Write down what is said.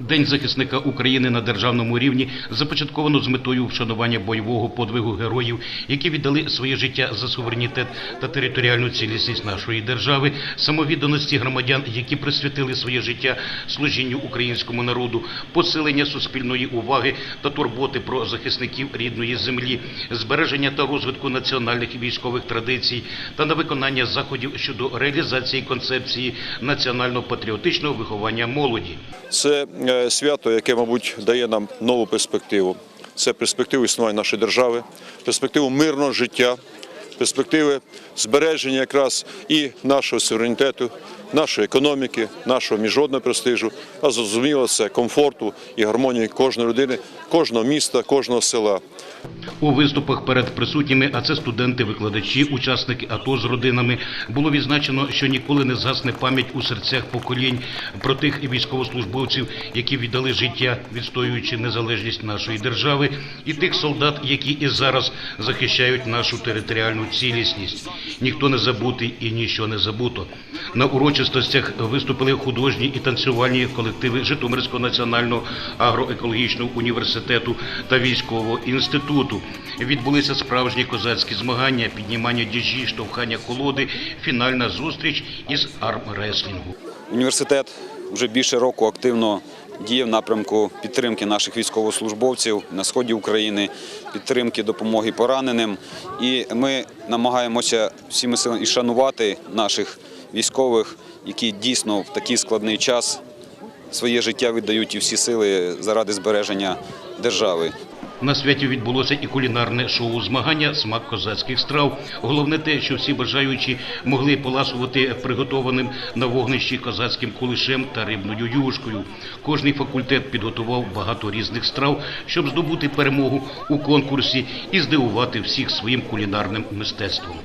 День захисника України на державному рівні започатковано з метою вшанування бойового подвигу героїв, які віддали своє життя за суверенітет та територіальну цілісність нашої держави, самовідданості громадян, які присвятили своє життя служінню українському народу, посилення суспільної уваги та турботи про захисників рідної землі, збереження та розвитку національних військових традицій та на виконання заходів щодо реалізації концепції національно-патріотичного виховання молоді. Це е, свято, яке, мабуть, дає нам нову перспективу. Це перспективу існування нашої держави, перспективу мирного життя, перспективи збереження якраз і нашого суверенітету, нашої економіки, нашого міжнародного престижу, а зрозуміло, це комфорту і гармонії кожної людини, кожного міста, кожного села. У виступах перед присутніми, а це студенти, викладачі, учасники АТО з родинами, було відзначено, що ніколи не згасне пам'ять у серцях поколінь про тих військовослужбовців, які віддали життя, відстоюючи незалежність нашої держави, і тих солдат, які і зараз захищають нашу територіальну цілісність. Ніхто не забутий і ніщо не забуто. На урочистостях виступили художні і танцювальні колективи Житомирського національного агроекологічного університету та військового інституту. Відбулися справжні козацькі змагання, піднімання діжі, штовхання колоди, фінальна зустріч із армреслінгу. Університет вже більше року активно діє в напрямку підтримки наших військовослужбовців на сході України, підтримки допомоги пораненим. І ми намагаємося всіми силами і шанувати наших військових, які дійсно в такий складний час своє життя віддають і всі сили заради збереження держави. На святі відбулося і кулінарне шоу змагання Смак козацьких страв. Головне те, що всі бажаючі могли поласувати приготованим на вогнищі козацьким кулишем та рибною юшкою. Кожний факультет підготував багато різних страв, щоб здобути перемогу у конкурсі і здивувати всіх своїм кулінарним мистецтвом.